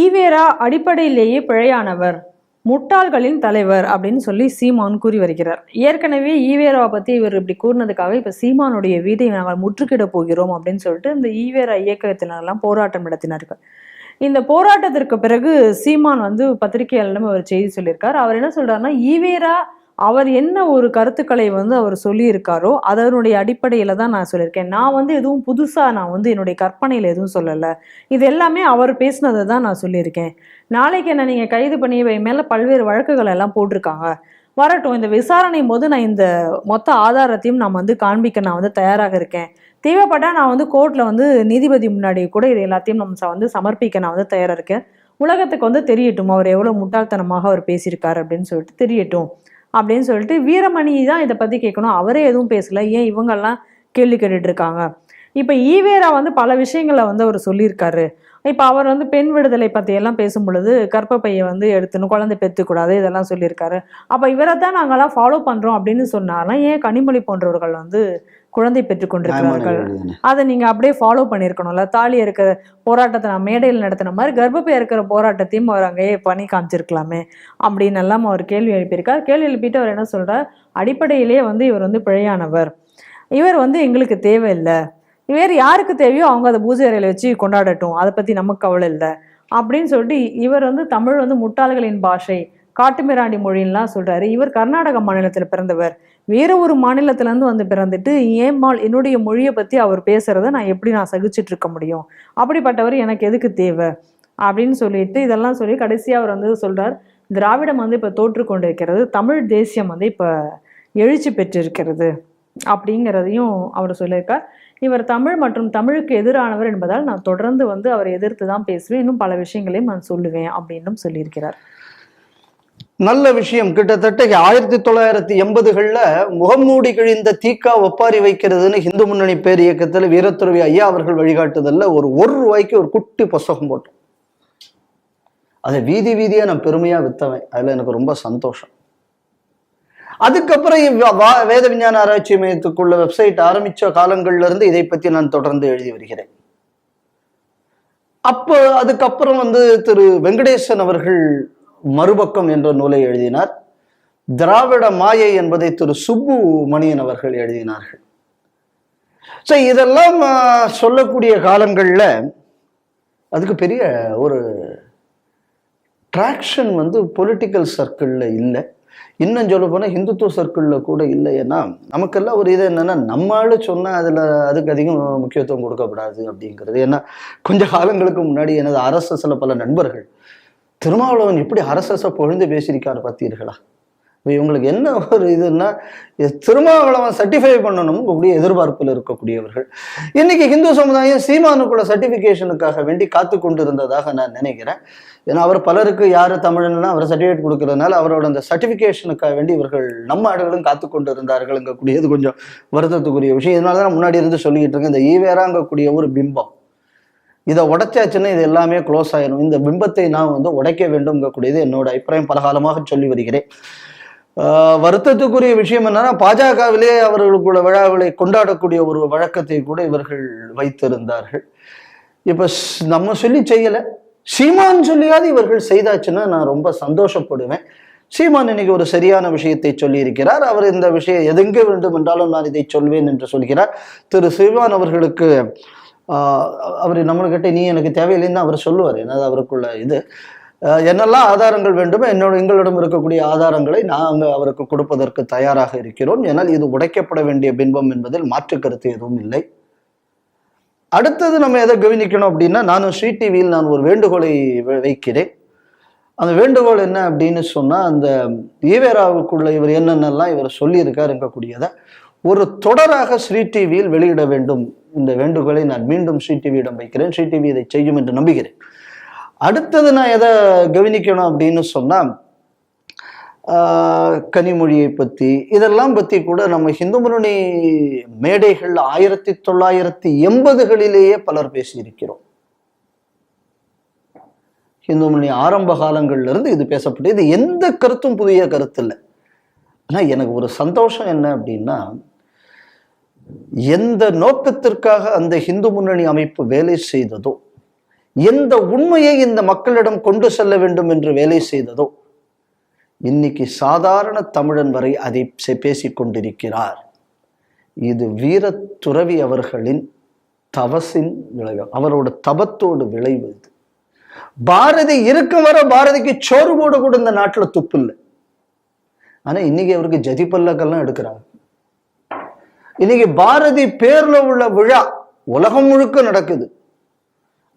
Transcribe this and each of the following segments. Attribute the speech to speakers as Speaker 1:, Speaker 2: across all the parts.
Speaker 1: ஈவேரா அடிப்படையிலேயே பிழையானவர் முட்டாள்களின் தலைவர் அப்படின்னு சொல்லி சீமான் கூறி வருகிறார். ஏற்கனவே ஈவேராவை பத்தி இவர் இப்படி கூறினதுக்காக இப்ப சீமானுடைய வீட்டை நாங்கள் முற்றுகிட போகிறோம் அப்படின்னு சொல்லிட்டு இந்த ஈவேரா இயக்கத்தினரெல்லாம் போராட்டம் நடத்தினார்கள். இந்த போராட்டத்திற்கு பிறகு சீமான் வந்து பத்திரிகையாளரிடம் அவர் செய்தி சொல்லியிருக்கார். அவர் என்ன சொல்றாருன்னா ஈவேரா அவர் என்ன ஒரு கருத்துக்களை வந்து அவர் சொல்லியிருக்காரோ அதனுடைய அடிப்படையில் தான் நான் சொல்லியிருக்கேன். நான் வந்து எதுவும் புதுசாக நான் வந்து என்னுடைய கற்பனையில் எதுவும் சொல்லலை. இது எல்லாமே அவர் பேசினதை தான் நான் சொல்லியிருக்கேன். நாளைக்கு என்ன நீங்கள் கைது பண்ணி மேலே பல்வேறு வழக்குகள் எல்லாம் போட்டிருக்காங்க. வரட்டும் இந்த விசாரணை போது நான் இந்த மொத்த ஆதாரத்தையும் நான் வந்து காண்பிக்க நான் வந்து தயாராக இருக்கேன். தேவைப்பட்டால் நான் வந்து கோர்ட்டில் வந்து நீதிபதி முன்னாடி கூட இது எல்லாத்தையும் நம்ம ச- வந்து சமர்ப்பிக்க நான் வந்து தயாராக இருக்கேன். உலகத்துக்கு வந்து தெரியட்டும் அவர் எவ்வளோ முட்டாள்தனமாக அவர் பேசியிருக்காரு அப்படின்னு சொல்லிட்டு தெரியட்டும். அப்படின்னு சொல்லிட்டு வீரமணி தான் இதை பற்றி கேட்கணும். அவரே எதுவும் பேசலை. ஏன் இவங்கெல்லாம் கேள்வி கேட்டுட்ருக்காங்க இருக்காங்க? ஈவேரா வந்து பல விஷயங்களை வந்து அவர் சொல்லியிருக்காரு. இப்ப அவர் வந்து பெண் விடுதலை பத்தி எல்லாம் பேசும் பொழுது கர்ப்பப்பையை வந்து எடுத்துன்னு குழந்தை பெற்றுக்கூடாது இதெல்லாம் சொல்லியிருக்காரு. அப்ப இவரை தான் நாங்கெல்லாம் ஃபாலோ பண்றோம் அப்படின்னு சொன்னார்னா ஏன் கனிமொழி போன்றவர்கள் வந்து குழந்தை பெற்றுக் கொண்டிருக்கிறார்கள் அதை நீங்க அப்படியே ஃபாலோ பண்ணியிருக்கணும்ல. தாலி இருக்கிற போராட்டத்தை நான் மேடையில் நடத்தின மாதிரி கர்ப்பப்பை இருக்கிற போராட்டத்தையும் அவர் அங்கேயே பண்ணி காமிச்சிருக்கலாமே அப்படின்னு எல்லாம் அவர் கேள்வி எழுப்பியிருக்கார். கேள்வி எழுப்பிட்டு அவர் என்ன சொல்றார்? அடிப்படையிலேயே வந்து இவர் வந்து பிழையானவர். இவர் வந்து எங்களுக்கு தேவையில்லை. வேறு யாருக்கு தேவையோ அவங்க அதை பூஜை அறையில் வச்சு கொண்டாடட்டும். அதை பற்றி நமக்கு கவலை இல்லை. அப்படின்னு சொல்லிட்டு இவர் வந்து தமிழ் வந்து முட்டாள்களின் பாஷை காட்டுமிராண்டி மொழின்லாம் சொல்கிறாரு இவர் கர்நாடக மாநிலத்தில் பிறந்தவர். வேற ஒரு மாநிலத்திலேருந்து வந்து பிறந்துட்டு ஏன் மால் என்னுடைய மொழியை பற்றி அவர் பேசுகிறத நான் எப்படி நான் சகிச்சிட்டு இருக்க முடியும்? அப்படிப்பட்டவர் எனக்கு எதுக்கு தேவை? அப்படின்னு சொல்லிட்டு இதெல்லாம் சொல்லி கடைசியாக அவர் வந்து சொல்கிறார் திராவிடம் வந்து இப்போ தோற்று கொண்டிருக்கிறது. தமிழ் தேசியம் வந்து இப்போ எழுச்சி பெற்றிருக்கிறது. அப்படிங்கிறதையும் அவர் சொல்லியிருக்கார். இவர் தமிழ் மற்றும் தமிழுக்கு எதிரானவர் என்பதால் நான் தொடர்ந்து வந்து அவரை எதிர்த்து தான் பேசுவேன். இன்னும் பல விஷயங்களையும் நான் சொல்லுவேன் அப்படின்னும் சொல்லியிருக்கிறார்.
Speaker 2: நல்ல விஷயம். கிட்டத்தட்ட ஆயிரத்தி தொள்ளாயிரத்தி எண்பதுகளில் முகமூடி கிழிந்த தீக்கா ஒப்பாரி வைக்கிறதுன்னு இந்து முன்னணி பேர் இயக்கத்தில் வீரத்துறவி ஐயா அவர்கள் வழிகாட்டுதல்ல ஒரு ஒரு ரூபாய்க்கு ஒரு குட்டி புஸ்தகம் போட்டோம். அதை வீதி வீதியாக நான் பெருமையாக விற்றவேன் அதில் எனக்கு ரொம்ப சந்தோஷம். அதுக்கப்புறம் வா- வேத விஞ்ஞான ஆராய்ச்சி மையத்துக்குள்ள வெப்சைட் ஆரம்பித்த காலங்கள்ல இருந்து இதை பற்றி நான் தொடர்ந்து எழுதி வருகிறேன். அப்போ அதுக்கப்புறம் வந்து திரு வெங்கடேசன் அவர்கள் மறுபக்கம் என்ற நூலை எழுதினார். திராவிட மாயை என்பதை திரு சுப்பு மணியன் அவர்கள் எழுதினார்கள். ஸோ இதெல்லாம் சொல்லக்கூடிய காலங்களில் அதுக்கு பெரிய ஒரு ட்ராக்ஷன் வந்து பொலிட்டிக்கல் சர்க்கிளில் இல்லை. இன்னும் சொல்ல போனால் ஹிந்துத்துவ சர்க்கிளில் கூட இல்லைன்னா நமக்கெல்லாம் ஒரு இது என்னன்னா நம்ம ஆளு சொன்னா அதில் அதுக்கு அதிகம் முக்கியத்துவம் கொடுக்கப்படாது அப்படிங்கிறது. ஏன்னா கொஞ்ச காலங்களுக்கு முன்னாடி எனது அரசு பல நண்பர்கள் திருமாவளவன் எப்படி அரச பொழுது பேசியிருக்காரு பார்த்தீர்களா? இப்போ இவங்களுக்கு என்ன ஒரு இதுன்னா திருமாவளவன் சர்டிஃபை பண்ணணும் கூடிய எதிர்பார்ப்பில் இருக்கக்கூடியவர்கள். இன்னைக்கு ஹிந்து சமுதாயம் சீமானுக்குள்ள சர்டிஃபிகேஷனுக்காக வேண்டி காத்து கொண்டு இருந்ததாக நான் நினைக்கிறேன். ஏன்னா அவர் பலருக்கு யார் தமிழன்னா அவர் சர்டிஃபிகேட் கொடுக்கறதுனால அவரோட அந்த சர்டிஃபிகேஷனுக்காக வேண்டி இவர்கள் நம்ம ஆடுகளும் காத்து கொண்டு இருந்தார்கள்ங்கக்கூடியது கொஞ்சம் வருத்தத்துக்குரிய விஷயம். இதனால தான் முன்னாடி இருந்து சொல்லிக்கிட்டு இருக்கேன் இந்த ஈவேராங்கக்கூடிய ஒரு பிம்பம். இதை உடைச்சாச்சுன்னா இது எல்லாமே க்ளோஸ் ஆயிடும் இந்த பிம்பத்தை நான் வந்து உடைக்க வேண்டும்ங்கக்கூடியது என்னோட அபிப்பிராயம். பலகாலமாக சொல்லி வருகிறேன். வருத்தத்துக்குரிய விஷயம் என்னன்னா பாஜகவிலே அவர்களுக்குள்ள விழாவிலை கொண்டாடக்கூடிய ஒரு வழக்கத்தை கூட இவர்கள் வைத்திருந்தார்கள். இப்ப நம்ம சொல்லி செய்யல. சீமான் சொல்லியாவது இவர்கள் செய்தாச்சுன்னா நான் ரொம்ப சந்தோஷப்படுவேன். சீமான் இன்னைக்கு ஒரு சரியான விஷயத்தை சொல்லியிருக்கிறார். அவர் இந்த விஷயம் எதெங்க வேண்டும் என்றாலும் நான் இதை சொல்வேன் என்று சொல்கிறார். திரு சீமான் அவர்களுக்கு அவர் நம்மளுக்கிட்ட நீ எனக்கு தேவையில்லைன்னு அவர் சொல்லுவார். ஏன்னா அவருக்குள்ள இது. என்னெல்லாம் ஆதாரங்கள் வேண்டுமோ? என்னோட எங்களிடம் இருக்கக்கூடிய ஆதாரங்களை நாங்கள் அவருக்கு கொடுப்பதற்கு தயாராக இருக்கிறோம். ஏனால் இது உடைக்கப்பட வேண்டிய பின்பம் என்பதில் மாற்று கருத்து எதுவும் இல்லை. அடுத்தது நம்ம எதை கவனிக்கணும் அப்படின்னா நானும் ஸ்ரீ டிவியில் நான் ஒரு வேண்டுகோளை வைக்கிறேன். அந்த வேண்டுகோள் என்ன அப்படின்னு சொன்னால் அந்த ஈவேராவுக்குள்ள இவர் என்னென்னலாம் இவர் சொல்லியிருக்கார் இருக்கக்கூடியதை ஒரு தொடராக ஸ்ரீ டிவியில் வெளியிட வேண்டும். இந்த வேண்டுகோளை நான் மீண்டும் ஸ்ரீ டிவியிடம் வைக்கிறேன். ஸ்ரீ டிவி இதை செய்யும் என்று நம்புகிறேன். அடுத்தது நான் எதை கவனிக்கணும் அப்படின்னு சொன்னால் கனிமொழியை பற்றி இதெல்லாம் பற்றி கூட நம்ம ஹிந்து முன்னணி மேடைகள் ஆயிரத்தி தொள்ளாயிரத்தி எண்பதுகளிலேயே பலர் பேசியிருக்கிறோம். இந்து முன்னணி ஆரம்ப காலங்கள்லேருந்து இது பேசப்பட்டு இது எந்த கருத்தும் புதிய கருத்து இல்லை. ஆனால் எனக்கு ஒரு சந்தோஷம் என்ன அப்படின்னா எந்த நோக்கத்திற்காக அந்த இந்து முன்னணி அமைப்பு வேலை செய்ததோ எந்த உண்மையை இந்த மக்களிடம் கொண்டு செல்ல வேண்டும் என்று வேலை செய்ததோ இன்னைக்கு சாதாரண தமிழன் வரை அதை பேசிக் கொண்டிருக்கிறார் இது வீர துறவி அவர்களின் தவசின் விளைவு அவரோட தபத்தோடு விளைவு இது. பாரதி இருக்கும் வர பாரதிக்கு சோறு போட கூட இந்த நாட்டில் துப்பு இல்லை ஆனா இன்னைக்கு அவருக்கு ஜதி பல்லக்கெல்லாம் எடுக்கிறாங்க. இன்னைக்கு பாரதி பேர்ல உள்ள விழா உலகம் முழுக்க நடக்குது.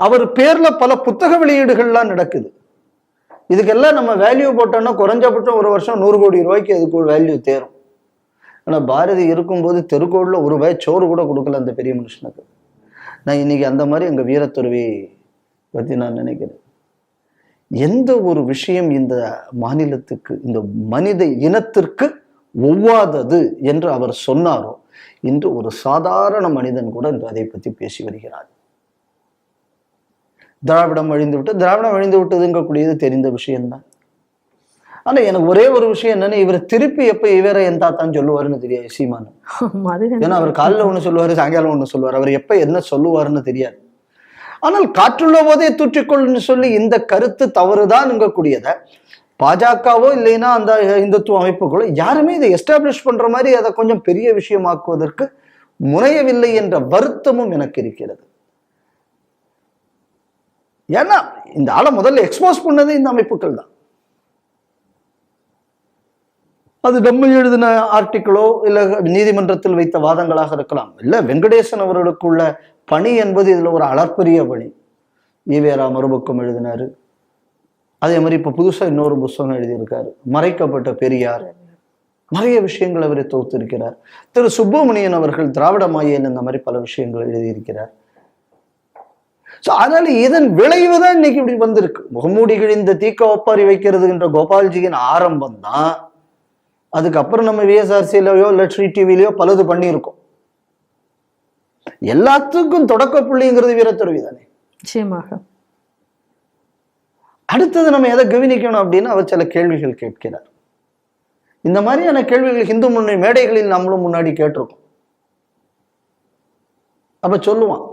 Speaker 2: அவர் பேர்ல பல புத்தக வெளியீடுகள்லாம் நடக்குது. இதுக்கெல்லாம் நம்ம வேல்யூ போட்டோம்னா குறைஞ்சபட்சம் ஒரு வருஷம் நூறு கோடி ரூபாய்க்கு அதுக்கு ஒரு வேல்யூ தேரும். ஆனால் பாரதி இருக்கும்போது தெருக்கோடில் ஒரு ரூபாய் சோறு கூட கொடுக்கல அந்த பெரிய மனுஷனுக்கு. நான் இன்னைக்கு அந்த மாதிரி எங்கள் வீரத்துறவி பற்றி நான் நினைக்கிறேன். எந்த ஒரு விஷயம் இந்த மாநிலத்துக்கு இந்த மனித இனத்திற்கு ஒவ்வாதது என்று அவர் சொன்னாரோ இன்று ஒரு சாதாரண மனிதன் கூட இன்று அதை பற்றி பேசி வருகிறார். திராவிடம் அழிந்து விட்டு திராவிடம் அழிந்து விட்டதுங்கக்கூடியது தெரிந்த விஷயம்தான். ஆனா எனக்கு ஒரே ஒரு விஷயம் என்னன்னா இவர் திருப்பி எப்ப இவரை என் தாத்தான்னு சொல்லுவாருன்னு தெரியாது சீமான். ஏன்னா அவர் காலைல ஒண்ணு சொல்லுவாரு சாயங்காலம் ஒண்ணு சொல்லுவார். அவர் எப்ப என்ன சொல்லுவாருன்னு தெரியாது. ஆனால் காற்றுள்ள போதே தூற்றிக்கொள்ளுன்னு சொல்லி இந்த கருத்து தவறுதான்ங்கக்கூடியத பாஜகவோ இல்லைன்னா அந்த இந்துத்துவ அமைப்புகளோ யாருமே இதை எஸ்டாப்ளிஷ் பண்ற மாதிரி அதை கொஞ்சம் பெரிய விஷயமாக்குவதற்கு முனையவில்லை என்ற வருத்தமும் எனக்கு இருக்கிறது. ஏன்னா இந்த ஆளை முதல்ல எக்ஸ்போஸ் பண்ணது இந்த அமைப்புகள் தான். அது நம்ம எழுதின ஆர்டிக்கிளோ இல்லை நீதிமன்றத்தில் வைத்த வாதங்களாக இருக்கலாம். இல்லை வெங்கடேசன் அவர்களுக்குள்ள பணி என்பது இதில் ஒரு அளப்பரிய பணி. ஈவேரா மறுபக்கம் எழுதினாரு. அதே மாதிரி இப்போ புதுசாக இன்னொரு புஸ்தகம் எழுதியிருக்காரு. மறைக்கப்பட்ட பெரியார். நிறைய விஷயங்கள் அவரை தொகுத்திருக்கிறார் திரு சுப்பிரமணியன் அவர்கள் திராவிட மாயன் இந்த மாதிரி பல விஷயங்கள் எழுதியிருக்கிறார். ஸோ அதனால இதன் விளைவு தான் இன்னைக்கு இப்படி வந்திருக்கு. முகமூடிகள் இந்த தீக்க ஒப்பாரி வைக்கிறதுன்ற கோபால்ஜியின் ஆரம்பம் தான். அதுக்கப்புறம் நம்ம விஎஸ்ஆர்சியிலையோ இல்லை ஸ்ரீ டிவிலையோ பலது பண்ணியிருக்கோம். எல்லாத்துக்கும் தொடக்க புள்ளிங்கிறது வீரத்துறவி தானே.
Speaker 1: நிச்சயமாக.
Speaker 2: அடுத்தது நம்ம எதை கவனிக்கணும் அப்படின்னு அவர் சில கேள்விகள் கேட்கிறார். இந்த மாதிரியான கேள்விகள் இந்து முன்னணி மேடைகளில் நம்மளும் முன்னாடி கேட்டிருக்கோம். அப்ப சொல்லுவான்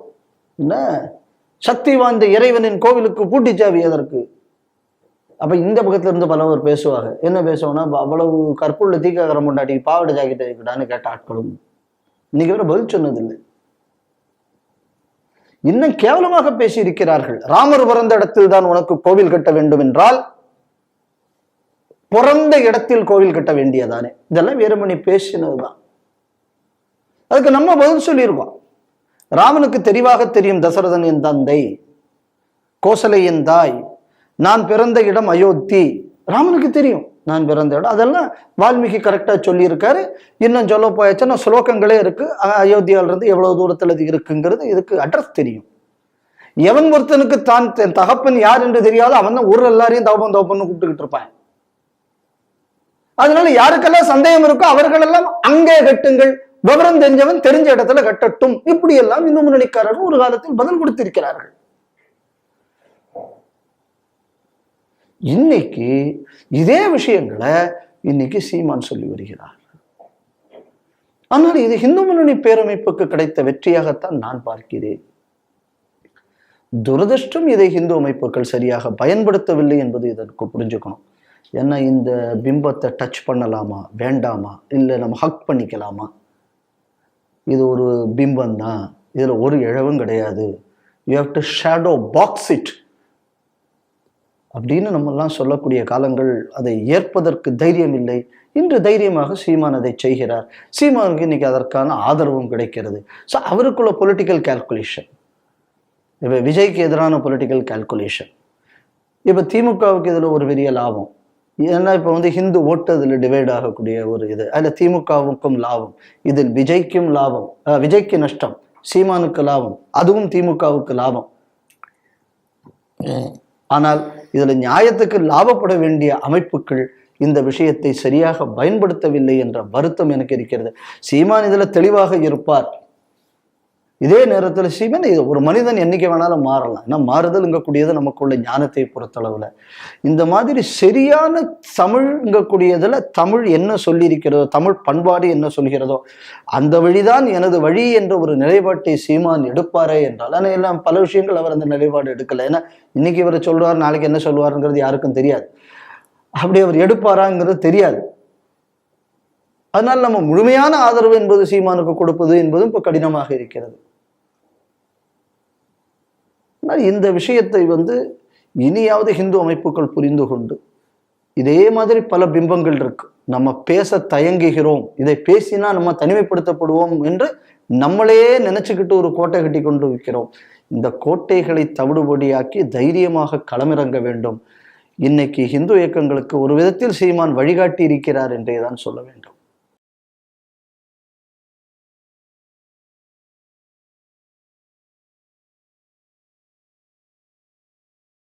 Speaker 2: என்ன? சக்தி வாய்ந்த இறைவனின் கோவிலுக்கு பூட்டி சாவி எதற்கு? அப்ப இந்த பக்கத்துல இருந்து பலவர் பேசுவாங்க. என்ன பேசுவாங்கன்னா அவ்வளவு கற்புள்ள தீக்காகரம் கொண்டாட்டி பாவாடை ஜாக்கெட் இருக்கடான்னு கேட்ட ஆட்களும். இன்னைக்கு வரை பதில் சொன்னதில்லை. இன்னும் கேவலமாக பேசி இருக்கிறார்கள் ராமர் பிறந்த இடத்தில் தான் உனக்கு கோவில் கட்ட வேண்டும் என்றால் பிறந்த இடத்தில் கோவில் கட்ட வேண்டியதானே? இதெல்லாம் வீரமணி பேசினதுதான். அதுக்கு நம்ம பதில் சொல்லியிருக்கோம். ராமனுக்கு தெளிவாக தெரியும் தசரதன் என் தந்தை. கோசலை என் தாய். நான் பிறந்த இடம் அயோத்தி. ராமனுக்கு தெரியும் நான் பிறந்த இடம். அதெல்லாம் வால்மீகி கரெக்டாக சொல்லியிருக்காரு. இன்னும் சொல்ல போயாச்சுன்னா ஸ்லோகங்களே இருக்கு. அயோத்தியாவிலிருந்து எவ்வளோ தூரத்தில் எவ்வளவு இது இருக்குங்கிறது இதுக்கு அட்ரஸ் தெரியும். எவன் ஒருத்தனுக்கு தான் தன் தகப்பன் யார் என்று தெரியாதோ அவன் தான் ஊர் எல்லாரையும் தகப்பன் தகப்பன்னு கூப்பிட்டுக்கிட்டு இருப்பான். அதனால யாருக்கெல்லாம் சந்தேகம் இருக்கோ அவர்களெல்லாம் அங்கே கட்டுங்கள். விவரம் தெரிஞ்சவன் தெரிஞ்ச இடத்துல கட்டட்டும். இப்படி எல்லாம் இந்து முன்னணிக்காரர்கள் ஒரு காலத்தில் பதில் கொடுத்திருக்கிறார்கள். இன்னைக்கு இதே விஷயங்களை இன்னைக்கு சீமான் சொல்லி வருகிறார். ஆனால் இது இந்து முன்னணி பேரமைப்புக்கு கிடைத்த வெற்றியாகத்தான் நான் பார்க்கிறேன். துரதிருஷ்டம் இதை இந்து அமைப்புகள் சரியாக பயன்படுத்தவில்லை என்பது இதற்கு புரிஞ்சுக்கணும். ஏன்னா இந்த பிம்பத்தை டச் பண்ணலாமா வேண்டாமா? இல்லை நம்ம ஹக் பண்ணிக்கலாமா? இது ஒரு பிம்பம் தான் இதில் ஒரு இழவும் கிடையாது. You have to shadow box it அப்படின்னு நம்மெல்லாம் சொல்லக்கூடிய காலங்கள் அதை ஏற்பதற்கு தைரியம் இல்லை. இன்று தைரியமாக சீமான் அதை செய்கிறார். சீமானுக்கு இன்னைக்கு அதற்கான ஆதரவும் கிடைக்கிறது. ஸோ அவருக்குள்ள பொலிட்டிக்கல் கால்குலேஷன் இப்போ விஜய்க்கு எதிரான பொலிட்டிக்கல் கால்குலேஷன் இப்போ திமுகவுக்கு இதில் ஒரு பெரிய லாபம். ஏன்னா இப்போ வந்து ஹிந்து ஓட்டு அதில் டிவைட் ஆகக்கூடிய ஒரு இது. அதில் திமுகவுக்கும் லாபம். இதில் விஜய்க்கும் லாபம். விஜய்க்கு நஷ்டம். சீமானுக்கு லாபம். அதுவும் திமுகவுக்கு லாபம். ஆனால் இதில் நியாயத்துக்கு லாபப்பட வேண்டிய அமைப்புகள் இந்த விஷயத்தை சரியாக பயன்படுத்தவில்லை என்ற வருத்தம் எனக்கு இருக்கிறது. சீமான் இதில் தெளிவாக இருப்பார். இதே நேரத்தில் சீமன் இது ஒரு மனிதன் என்னைக்கு வேணாலும் மாறலாம். ஏன்னா மாறுதல்ங்கக்கூடியது நமக்குள்ள ஞானத்தை பொறுத்தளவுல. இந்த மாதிரி சரியான தமிழ்ங்கக்கூடியதுல தமிழ் என்ன சொல்லியிருக்கிறதோ தமிழ் பண்பாடு என்ன சொல்கிறதோ அந்த வழிதான் எனது வழி என்ற ஒரு நிலைப்பாட்டை சீமான் எடுப்பாரே என்றால் ஆனால் எல்லாம் பல விஷயங்கள் அவர் அந்த நிலைப்பாடு எடுக்கல. ஏன்னா இன்னைக்கு இவர் சொல்வார் நாளைக்கு என்ன சொல்லுவாருங்கிறது யாருக்கும் தெரியாது. அப்படி அவர் எடுப்பாராங்கிறது தெரியாது. அதனால் நம்ம முழுமையான ஆதரவு என்பது சீமானுக்கு கொடுப்பது என்பதும் இப்போ கடினமாக இருக்கிறது. ஆனால் இந்த விஷயத்தை வந்து இனியாவது ஹிந்து அமைப்புகள் புரிந்து கொண்டு இதே மாதிரி பல பிம்பங்கள் இருக்கு. நம்ம பேச தயங்குகிறோம். இதை பேசினா நம்ம தனிமைப்படுத்தப்படுவோம் என்று நம்மளையே நினைச்சுக்கிட்டு ஒரு கோட்டை கட்டி கொண்டு விற்கிறோம் இந்த கோட்டைகளை தவிடுபடியாக்கி தைரியமாக களமிறங்க வேண்டும். இன்னைக்கு ஹிந்து இயக்கங்களுக்கு ஒரு விதத்தில் சீமான் வழிகாட்டி இருக்கிறார் என்றே தான் சொல்ல வேண்டும்.